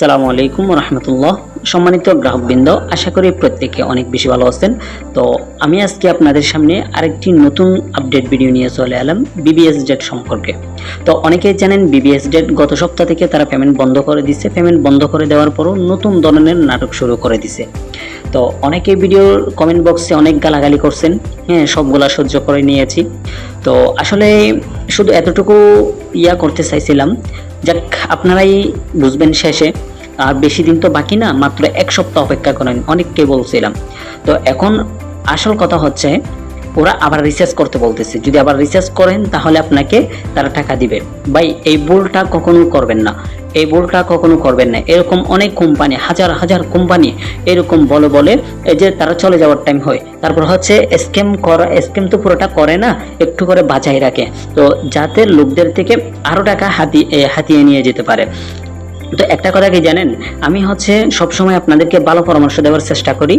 আসসালামু আলাইকুম রহমতুল্লাহ। সম্মানিত গ্রাহকবৃন্দ, আশা করি প্রত্যেকে অনেক বেশি ভালো আছেন। তো আমি আজকে আপনাদের সামনে আরেকটি নতুন আপডেট ভিডিও নিয়ে চলে এলাম বিবিএস ডেট সম্পর্কে। তো অনেকেই জানেন বিবিএস ডেট গত সপ্তাহ থেকে তারা পেমেন্ট বন্ধ করে দিছে পেমেন্ট বন্ধ করে দেওয়ার পরও নতুন ধরনের নাটক শুরু করে দিছে। তো অনেকে ভিডিওর কমেন্ট বক্সে অনেক গালাগালি করছেন। হ্যাঁ সবগুলা সহ্য করে নিয়েছি। তো আসলে শুধু এতটুকু ইয়া করতে চাইছিলাম। যাক, আপনারাই বুঝবেন শেষে। আর বেশি দিন তো বাকি না মাত্র এক সপ্তাহ অপেক্ষা করেন অনেককে বলছিলাম। তো এখন আসল কথা হচ্ছে ওরা আবার রিসার্চ করতে বলতেছে। যদি আবার রিসার্চ করেন তাহলে আপনাকে তারা টাকা দিবে। ভাই এই ভুলটা কখনো করবেন না। এই ভুলটা কখনো করবেন না। এরকম অনেক কোম্পানি হাজার হাজার কোম্পানি এরকম বলে বলে এই যে তারা চলে যাওয়ার টাইম হয়। তারপর হচ্ছে স্ক্যাম করা স্ক্যাম তো পুরোটা করে না একটু করে বাঁচাই রাখে। তো যাতে লোকদের থেকে আরও টাকা হাতি এ, হাতিয়ে নিয়ে যেতে পারে। তো একটা কথা কি জানেন? আমি হচ্ছে সবসময় আপনাদেরকে ভালো পরামর্শ দেওয়ার চেষ্টা করি।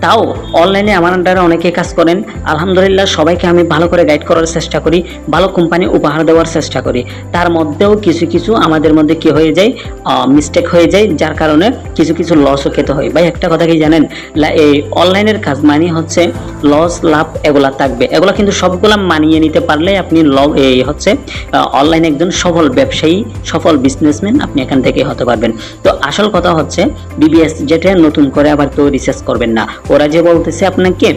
তাও অনলাইনে আমার আন্ডারে অনেকে কাজ করেন। আলহামদুলিল্লাহ সবাইকে আমি ভালো করে গাইড করার চেষ্টা করি, ভালো কোম্পানি উপহার দেওয়ার চেষ্টা করি। তার মধ্যেও কিছু কিছু আমাদের মধ্যে কি হয়ে যায় মিস্টেক হয়ে যায়, যার কারণে কিছু কিছু লসও খেতে হয়। ভাই, একটা কথা কি জানেন? এই অনলাইনের কাজ মানে হচ্ছে লস লাভ এগুলা থাকবে। এগুলা কিন্তু সবগুলা মানিয়ে নিতে পারলে আপনি ল- এই হচ্ছে অনলাইনে একজন সফল ব্যবসায়ী, সফল বিজনেসম্যান আপনি এখান থেকে হতে পারবেন। তো আসল কথা হচ্ছে বিবিএস যেটা নতুন করে আবার কেউ রিসার্চ করবেন না। ওরা যে বলতেছে আপনাকে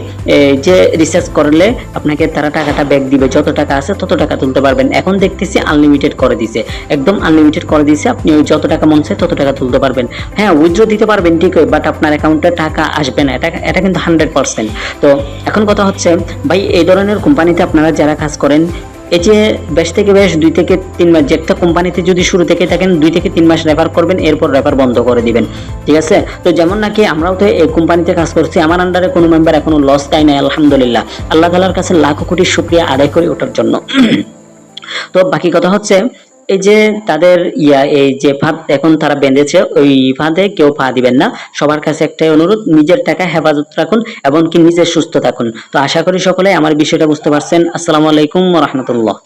যে রিসার্চ করলে আপনাকে তারা টাকাটা ব্যাক দিবে, যত টাকা আছে তত টাকা তুলতে পারবেন। এখন দেখতেছি আনলিমিটেড করে দিছে। একদম আনলিমিটেড করে দিছে, আপনি ওই যত টাকা মন চায় তত টাকা তুলতে পারবেন। হ্যাঁ উইথড্র দিতে পারবেন ঠিকই বাট আপনার অ্যাকাউন্টে টাকা আসবে না। এটা এটা কিন্তু হান্ড্রেড পার্সেন্ট তো এখন কথা হচ্ছে, ভাই, এই ধরনের কোম্পানিতে আপনারা যারা কাজ করেন এই যে বেশ থেকে বেশ দুই থেকে তিন মাস, যে একটা কোম্পানিতে যদি শুরু থেকে থাকেন, দুই থেকে তিন মাস রেফার করবেন, এরপর রেফার বন্ধ করে দিবেন। ঠিক আছে? তো যেমন নাকি আমরাও তো এই কোম্পানিতে কাজ করছি, আমার আন্ডারে কোনো মেম্বার এখনও লস দেয় নাই, আলহামদুলিল্লাহ। আল্লাহ তালার কাছে লাখো কোটি শুক্রিয়া আদায় করি ওটার জন্য। তো বাকি কথা হচ্ছে এই যে তাদের ইয়া, এই যে ফাঁদ এখন তারা বেঁধেছে, ওই ফাঁদে কেউ পা দিবেন না। সবার কাছে একটাই অনুরোধ, নিজের টাকা হেফাজত রাখুন এবং কি নিজে সুস্থ থাকুন। তো আশা করি সকলে আমার বিষয়টা বুঝতে পারছেন। আসসালামু আলাইকুম রহমতুল্লাহ।